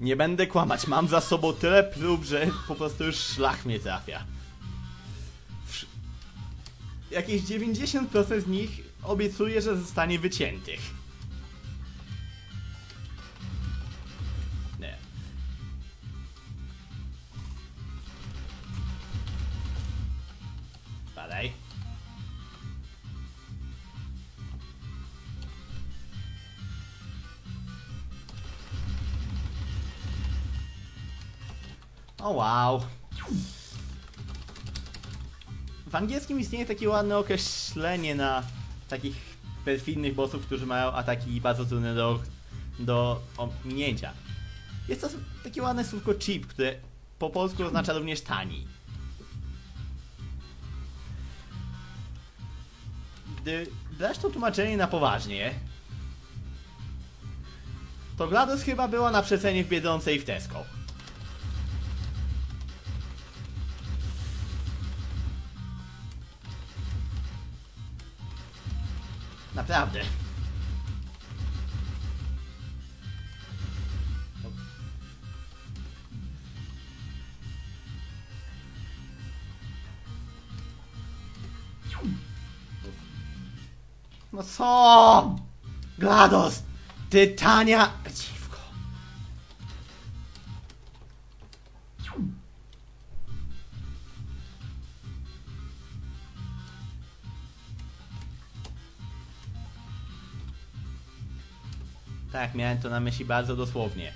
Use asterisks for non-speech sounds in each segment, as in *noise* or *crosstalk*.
Nie będę kłamać, mam za sobą tyle prób, że po prostu już szlach mnie trafia. Jakieś 90% z nich obiecuję, że zostanie wyciętych. O wow. W angielskim istnieje takie ładne określenie na takich perfidnych bossów, którzy mają ataki bardzo trudne do, do ominięcia. Jest to takie ładne słówko cheap, które po polsku oznacza również tani. Gdy dasz to tłumaczenie na poważnie, to GLaDOS chyba była na przecenie w Biedronce i w Tesco. Naprawdę. No co? GLaDOS! Ty Tak, miałem to na myśli bardzo dosłownie.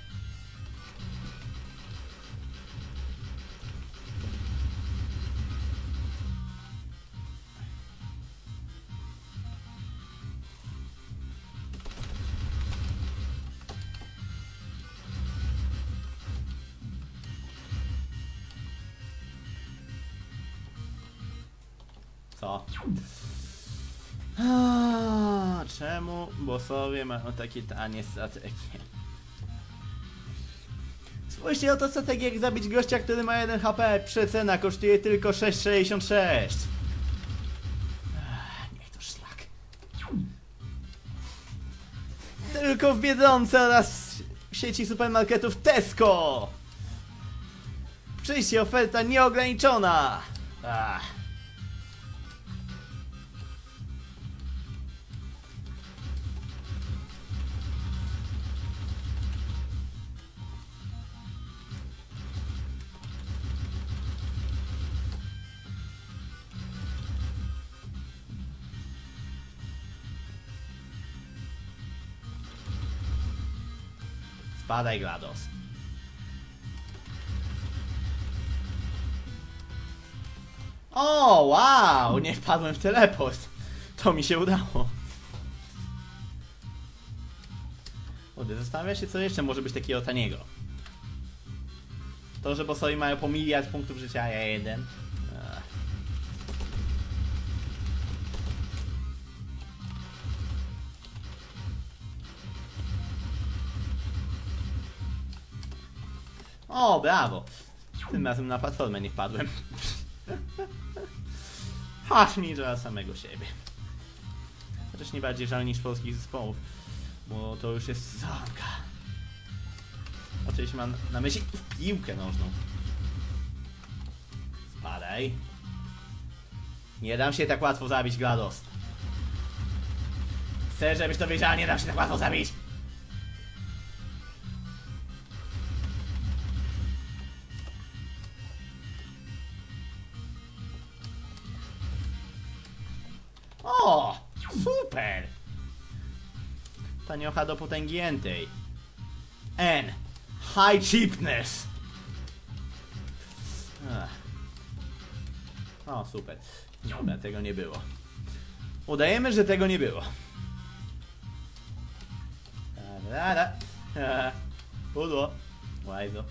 Co? Czemu bossowie mają takie tanie strategie? Spójrzcie o to strategię jak zabić gościa, który ma 1 HP. Przecena kosztuje tylko 6,66. Ach, Niech to szlak. Tylko w Biedronce oraz w sieci supermarketów Tesco. Przyjście, oferta nieograniczona. Ach. Spadaj, GLaDOS. O, wow! Nie wpadłem w teleport. To mi się udało. Kurde, zastanawia się, co jeszcze może być takiego taniego. To, że bossowie mają po miliard punktów życia, a ja jeden. O, brawo! Tym razem na platformę nie wpadłem. *laughs* Aż mi żal samego siebie. Chociaż nie bardziej żal niż polskich zespołów, bo to już jest zanka. Oczywiście mam na myśli piłkę nożną. Spadaj. Nie dam się tak łatwo zabić, GLaDOS. Chcę, żebyś to wiedziała, nie dam się tak łatwo zabić. O! Super! Taniocha do potęgi entej. N. High cheapness. Ach. O, super. Dobra, tego nie było. Udajemy, że tego nie było. Pudło. Łajzo.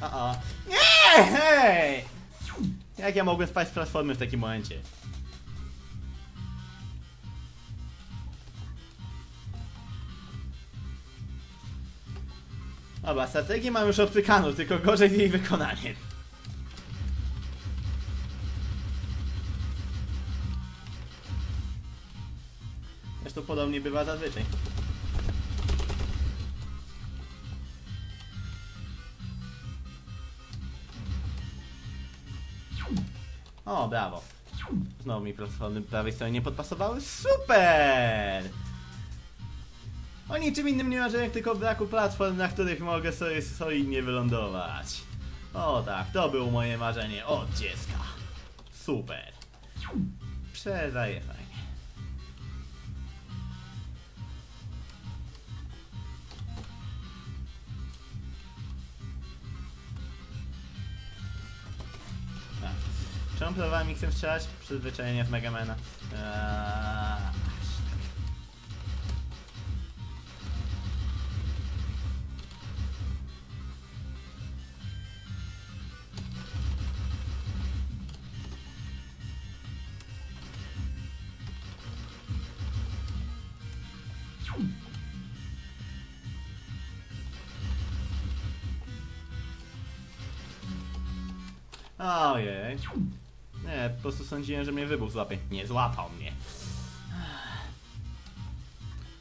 A, a. Nie! Hej! Jak ja mogłem spać z platformy w takim momencie? Dobra, strategię mam już obcykaną, tylko gorzej z jej wykonaniem. Zresztą podobnie bywa zazwyczaj. O, brawo. Znowu mi platformy prawej stronie nie podpasowały. Super! O niczym innym nie marzę jak tylko braku platform, na których mogę sobie solidnie wylądować. O tak, to było moje marzenie od dziecka. Super. Przezaje Czemu próbowałem mi chcę strzelać? Przyzwyczajenie z Megamana. Eee, Ojej. Po prostu sądziłem, że mnie wybuch złapie. Nie złapał mnie.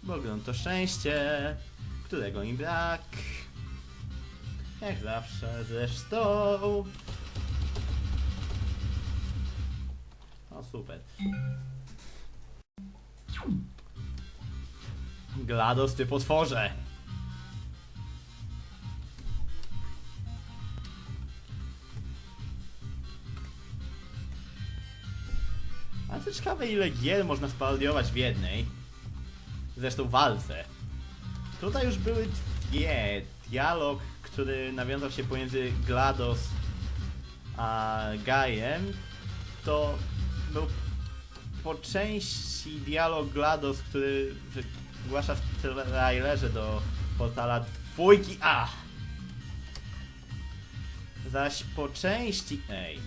Bogląd to szczęście, którego mi brak. Jak zawsze zresztą. O, super. GLaDOS, ty potworze! To ciekawe ile gier można sparodiować w jednej. Zresztą walce. Tutaj już były dwie. Dialog, który nawiązał się pomiędzy GLaDOS a Gajem, to był po części dialog GLaDOS, który wygłasza w trailerze do portala dwójki A. Zaś po części... Ej.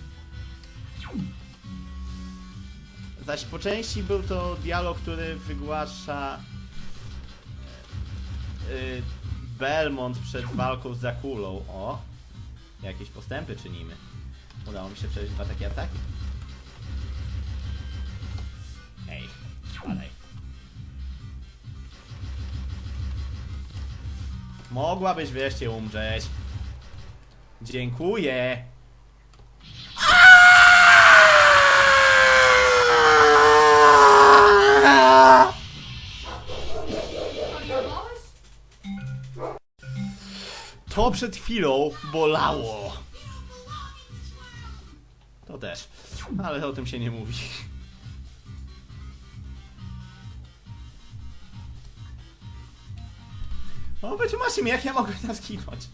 Zaś po części był to dialog, który wygłasza yy, Belmont przed walką z Zakulą. O! Jakieś postępy czynimy. Udało mi się przejść dwa takie ataki. Ej, spadaj. Mogłabyś wreszcie umrzeć. Dziękuję. Przed chwilą bolało. To też. Ale o tym się nie mówi. O, wytłumaczcie mi, jak ja mogę tam zginąć.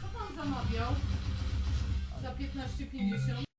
Co pan zamawiał? Za 15,50?